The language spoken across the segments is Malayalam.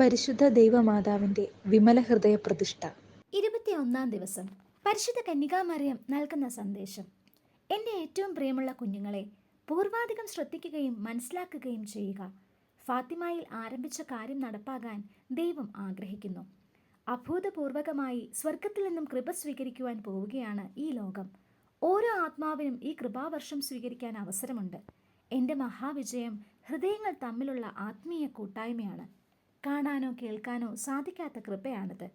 പരിശുദ്ധ ദൈവമാതാവിന്റെ വിമല ഹൃദയ പ്രതിഷ്ഠ. ഇരുപത്തിയൊന്നാം ദിവസം പരിശുദ്ധ കന്യകാമറിയം നൽകുന്ന സന്ദേശം. എന്റെ ഏറ്റവും പ്രിയമുള്ള കുഞ്ഞുങ്ങളെ പൂർവാധികം ശ്രദ്ധിക്കുകയും മനസ്സിലാക്കുകയും ചെയ്യുക. ഫാത്തിമയിൽ ആരംഭിച്ച കാര്യം നടപ്പാകാൻ ദൈവം ആഗ്രഹിക്കുന്നു. അഭൂതപൂർവകമായി സ്വർഗത്തിൽ നിന്നും കൃപ സ്വീകരിക്കുവാൻ പോവുകയാണ് ഈ ലോകം. ഓരോ ആത്മാവിനും ഈ കൃപാവർഷം സ്വീകരിക്കാൻ അവസരമുണ്ട്. എന്റെ മഹാവിജയം ഹൃദയങ്ങൾ തമ്മിലുള്ള ആത്മീയ കൂട്ടായ്മയാണ്. കാണാനോ കേൾക്കാനോ സാധിക്കാത്ത കൃപയാണത്.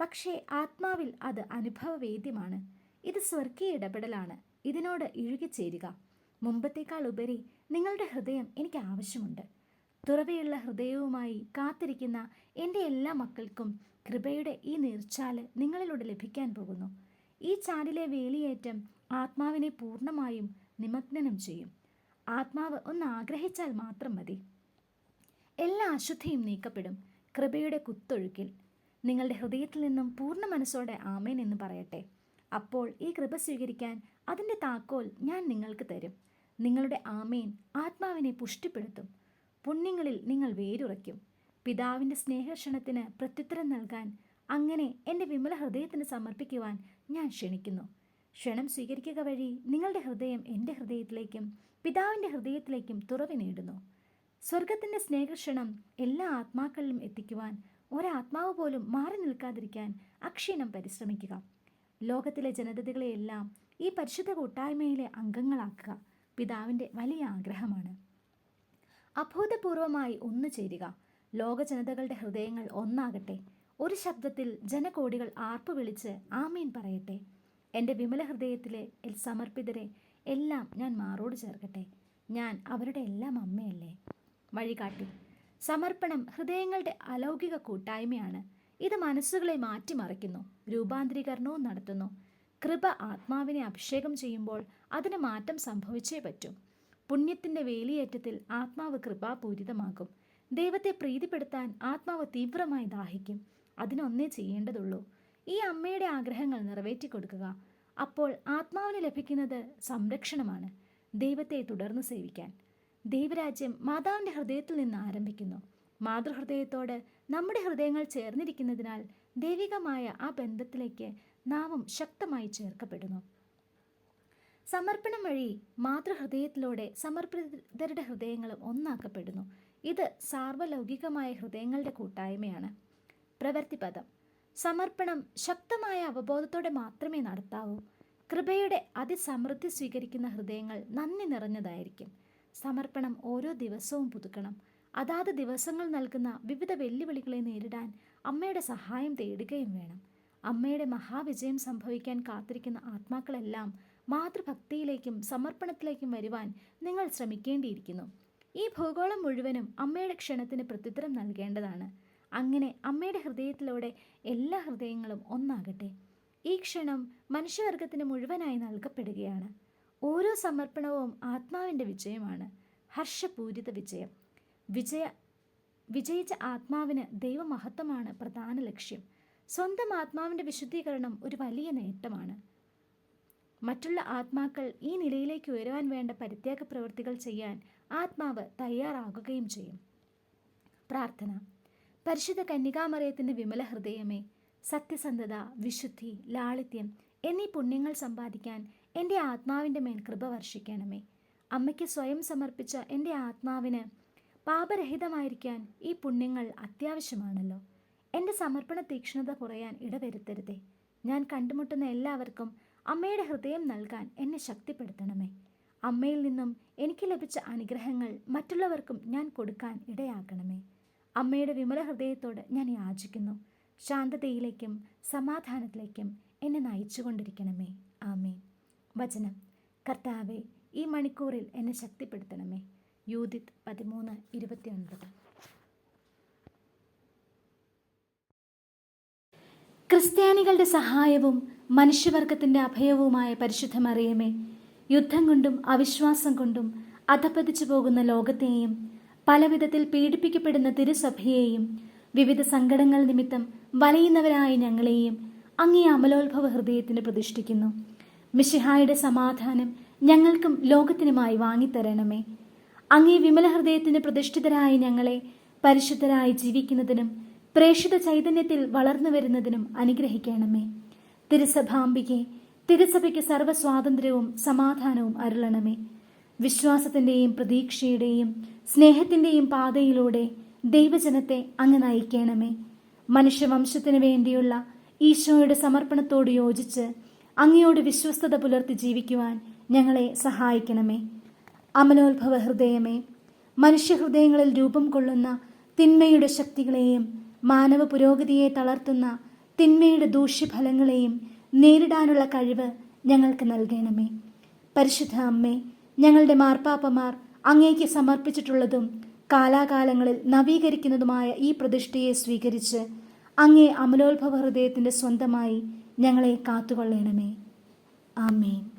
പക്ഷേ ആത്മാവിൽ അത് അനുഭവവേദ്യമാണ്. ഇത് സ്വർഗീയ ഇടപെടലാണ്. ഇതിനോട് ഇഴുകിച്ചേരുക മുമ്പത്തേക്കാൾ ഉപരി നിങ്ങളുടെ ഹൃദയം എനിക്ക് ആവശ്യമുണ്ട്. തുറവയുള്ള ഹൃദയവുമായി കാത്തിരിക്കുന്ന എന്റെ എല്ലാ മക്കൾക്കും കൃപയുടെ ഈ നീർച്ചാൽ നിങ്ങളിലൂടെ ലഭിക്കാൻ പോകുന്നു. ഈ ചാലിലെ വേലിയേറ്റം ആത്മാവിനെ പൂർണമായും നിമഗ്നം ചെയ്യും. ആത്മാവ് ഒന്ന് ആഗ്രഹിച്ചാൽ മാത്രം മതി. എല്ലാ അശുദ്ധിയും നീക്കപ്പെടും. കൃപയുടെ കുത്തൊഴുക്കിൽ നിങ്ങളുടെ ഹൃദയത്തിൽ നിന്നും പൂർണ മനസ്സോടെ ആമേൻ എന്ന് പറയട്ടെ. അപ്പോൾ ഈ കൃപ സ്വീകരിക്കാൻ അതിന്റെ താക്കോൽ ഞാൻ നിങ്ങൾക്ക് തരും. നിങ്ങളുടെ ആമേൻ ആത്മാവിനെ പുഷ്ടിപ്പെടുത്തും. പുണ്യങ്ങളിൽ നിങ്ങൾ വേരുറയ്ക്കും. പിതാവിന്റെ സ്നേഹക്ഷണത്തിന് പ്രത്യുത്തരം നൽകാൻ അങ്ങനെ എന്റെ വിമല ഹൃദയത്തിന് സമർപ്പിക്കുവാൻ ഞാൻ ക്ഷണിക്കുന്നു. ക്ഷണം സ്വീകരിക്കുക വഴി നിങ്ങളുടെ ഹൃദയം എന്റെ ഹൃദയത്തിലേക്കും പിതാവിന്റെ ഹൃദയത്തിലേക്കും തുറവി നേടുന്നു സ്വർഗത്തിന്റെ സ്നേഹക്ഷണം എല്ലാ ആത്മാക്കളിലും എത്തിക്കുവാൻ ഒരാത്മാവ് പോലും മാറി നിൽക്കാതിരിക്കാൻ അക്ഷീണം പരിശ്രമിക്കുക. ലോകത്തിലെ ജനതകളെയെല്ലാം ഈ പരിശുദ്ധ കൂട്ടായ്മയിലെ അംഗങ്ങളാക്കുക പിതാവിന്റെ വലിയ ആഗ്രഹമാണ്. അഭൂതപൂർവമായി ഒന്നു ചേരുക. ലോക ജനതകളുടെ ഹൃദയങ്ങൾ ഒന്നാകട്ടെ. ഒരു ശബ്ദത്തിൽ ജനകോടികൾ ആർപ്പ് വിളിച്ച് ആമീൻ പറയട്ടെ. എന്റെ വിമല ഹൃദയത്തിലെ സമർപ്പിതരെ എല്ലാം ഞാൻ മാറോട് ചേർക്കട്ടെ. ഞാൻ അവരുടെ എല്ലാം അമ്മയല്ലേ. വഴികാട്ടി. സമർപ്പണം ഹൃദയങ്ങളുടെ അലൗകിക കൂട്ടായ്മയാണ്. ഇത് മനസ്സുകളെ മാറ്റിമറിക്കുന്നു രൂപാന്തരീകരണവും നടത്തുന്നു. കൃപ ആത്മാവിനെ അഭിഷേകം ചെയ്യുമ്പോൾ അതിന് മാറ്റം സംഭവിച്ചേ പറ്റൂ. പുണ്യത്തിന്റെ വേലിയേറ്റത്തിൽ ആത്മാവ് കൃപാപൂരിതമാകും. ദൈവത്തെ പ്രീതിപ്പെടുത്താൻ ആത്മാവ് തീവ്രമായി ദാഹിക്കും. അതിനൊന്നേ ചെയ്യേണ്ടതുള്ളൂ. ഈ അമ്മയുടെ ആഗ്രഹങ്ങൾ നിറവേറ്റി കൊടുക്കുക അപ്പോൾ ആത്മാവിന് ലഭിക്കുന്നത് സംരക്ഷണമാണ്. ദൈവത്തെ തുടർന്ന് സേവിക്കാൻ. ദൈവരാജ്യം മാതാവിന്റെ ഹൃദയത്തിൽ നിന്ന് ആരംഭിക്കുന്നു. മാതൃഹൃദയത്തോട് നമ്മുടെ ഹൃദയങ്ങൾ ചേർന്നിരിക്കുന്നതിനാൽ ദൈവികമായ ആ ബന്ധത്തിലേക്ക് നാമും ശക്തമായി ചേർക്കപ്പെടുന്നു. സമർപ്പണം വഴി മാതൃഹൃദയത്തിലൂടെ സമർപ്പിതരുടെ ഹൃദയങ്ങളും ഒന്നാക്കപ്പെടുന്നു. ഇത് സാർവലൗകികമായ ഹൃദയങ്ങളുടെ കൂട്ടായ്മയാണ്. പ്രവൃത്തിപദം സമർപ്പണം ശക്തമായ അവബോധത്തോടെ മാത്രമേ നടത്താവൂ. കൃപയുടെ അതിസമൃദ്ധി സ്വീകരിക്കുന്ന ഹൃദയങ്ങൾ നന്ദി നിറഞ്ഞതായിരിക്കും. സമർപ്പണം ഓരോ ദിവസവും പുതുക്കണം. അതാത് ദിവസങ്ങൾ നൽകുന്ന വിവിധ വെല്ലുവിളികളെ നേരിടാൻ അമ്മയുടെ സഹായം തേടുകയും വേണം. അമ്മയുടെ മഹാവിജയം സംഭവിക്കാൻ കാത്തിരിക്കുന്ന ആത്മാക്കളെല്ലാം മാതൃഭക്തിയിലേക്കും സമർപ്പണത്തിലേക്കും വരുവാൻ നിങ്ങൾ ശ്രമിക്കേണ്ടിയിരിക്കുന്നു. ഈ ഭൂഗോളം മുഴുവനും അമ്മയുടെ ക്ഷണത്തിന് പ്രത്യുത്തരം നൽകേണ്ടതാണ്. അങ്ങനെ അമ്മയുടെ ഹൃദയത്തിലൂടെ എല്ലാ ഹൃദയങ്ങളും ഒന്നാകട്ടെ. ഈ ക്ഷണം മനുഷ്യവർഗത്തിന് മുഴുവനായി നൽകപ്പെടുകയാണ്. ഓരോ സമർപ്പണവും ആത്മാവിന്റെ വിജയമാണ്. ഹർഷപൂരിത വിജയം. വിജയ വിജയിച്ച ആത്മാവിന് ദൈവമഹത്വമാണ് പ്രധാന ലക്ഷ്യം. സ്വന്തം ആത്മാവിന്റെ വിശുദ്ധീകരണം ഒരു വലിയ നേട്ടമാണ്. മറ്റുള്ള ആത്മാക്കൾ ഈ നിലയിലേക്ക് ഉയരുവാൻ വേണ്ട പരിത്യാഗ പ്രവൃത്തികൾ ചെയ്യാൻ ആത്മാവ് തയ്യാറാകുകയും ചെയ്യും. പ്രാർത്ഥന. പരിശുദ്ധ കന്യകാമറയത്തിന്റെ വിമല ഹൃദയമേ സത്യസന്ധത വിശുദ്ധി ലാളിത്യം എന്നീ പുണ്യങ്ങൾ സമ്പാദിക്കാൻ എന്റെ ആത്മാവിന്റെ മേൽ കൃപ വർഷിക്കണമേ. അമ്മയ്ക്ക് സ്വയം സമർപ്പിച്ച എന്റെ ആത്മാവിന് പാപരഹിതമായിരിക്കാൻ ഈ പുണ്യങ്ങൾ അത്യാവശ്യമാണല്ലോ. എന്റെ സമർപ്പണ തീക്ഷ്ണത കുറയാൻ ഇടവരുത്തരുതേ. ഞാൻ കണ്ടുമുട്ടുന്ന എല്ലാവർക്കും അമ്മയുടെ ഹൃദയം നൽകാൻ എന്നെ ശക്തിപ്പെടുത്തണമേ. അമ്മയിൽ നിന്നും എനിക്ക് ലഭിച്ച അനുഗ്രഹങ്ങൾ മറ്റുള്ളവർക്കും ഞാൻ കൊടുക്കാൻ ഇടയാക്കണമേ. അമ്മയുടെ വിമല ഹൃദയത്തോട് ഞാൻ യാചിക്കുന്നു. ശാന്തതയിലേക്കും സമാധാനത്തിലേക്കും എന്നെ നയിച്ചുകൊണ്ടിരിക്കണമേ. ആമേൻ. വചനം. കർത്താവെ ഈ മണിക്കൂറിൽ എന്നെ ശക്തിപ്പെടുത്തണമേ. യൂതിത് പതിമൂന്ന് ഇരുപത്തിയൊൻപത്. ക്രിസ്ത്യാനികളുടെ സഹായവും മനുഷ്യവർഗത്തിന്റെ അഭയവുമായ പരിശുദ്ധമറിയമേ യുദ്ധം കൊണ്ടും അവിശ്വാസം കൊണ്ടും അധപ്പതിച്ചു പോകുന്ന ലോകത്തെയും പലവിധത്തിൽ പീഡിപ്പിക്കപ്പെടുന്ന തിരുസഭയെയും വിവിധ സങ്കടങ്ങൾ നിമിത്തം വലയുന്നവരായ ഞങ്ങളെയും അങ്ങേ അമലോത്ഭവ ഹൃദയത്തിന് പ്രതിഷ്ഠിക്കുന്നു. മിഷിഹായുടെ സമാധാനം ഞങ്ങൾക്കും ലോകത്തിനുമായി വാങ്ങിത്തരണമേ. അങ്ങേ വിമല ഹൃദയത്തിന് പ്രതിഷ്ഠിതരായ ഞങ്ങളെ പരിശുദ്ധരായി ജീവിക്കുന്നതിനും പ്രേക്ഷിത ചൈതന്യത്തിൽ വളർന്നു വരുന്നതിനും അനുഗ്രഹിക്കണമേ. തിരുസഭാംബികെ തിരുസഭയ്ക്ക് സർവസ്വാതന്ത്ര്യവും സമാധാനവും അരുളണമേ. വിശ്വാസത്തിന്റെയും പ്രതീക്ഷയുടെയും സ്നേഹത്തിന്റെയും പാതയിലൂടെ ദൈവജനത്തെ അങ്ങ് നയിക്കണമേ. മനുഷ്യവംശത്തിനു വേണ്ടിയുള്ള ഈശോയുടെ സമർപ്പണത്തോട് യോജിച്ച് അങ്ങയോട് വിശ്വസ്തത പുലർത്തി ജീവിക്കുവാൻ ഞങ്ങളെ സഹായിക്കണമേ. അമലോത്ഭവ ഹൃദയമേ മനുഷ്യഹൃദയങ്ങളിൽ രൂപം കൊള്ളുന്ന തിന്മയുടെ ശക്തികളെയും മാനവ പുരോഗതിയെ തളർത്തുന്ന തിന്മയുടെ ദൂഷ്യഫലങ്ങളെയും നേരിടാനുള്ള കഴിവ് ഞങ്ങൾക്ക് നൽകണമേ. പരിശുദ്ധ അമ്മേ ഞങ്ങളുടെ മാർപ്പാപ്പമാർ അങ്ങേക്ക് സമർപ്പിച്ചിട്ടുള്ളതും കാലാകാലങ്ങളിൽ നവീകരിക്കുന്നതുമായ ഈ പ്രതിഷ്ഠയെ സ്വീകരിച്ച് അങ്ങേ അമലോത്ഭവ ഹൃദയത്തിന്റെ സ്വന്തമായി ഞങ്ങളെ കാത്തുകൊള്ളണമേ. ആമേൻ.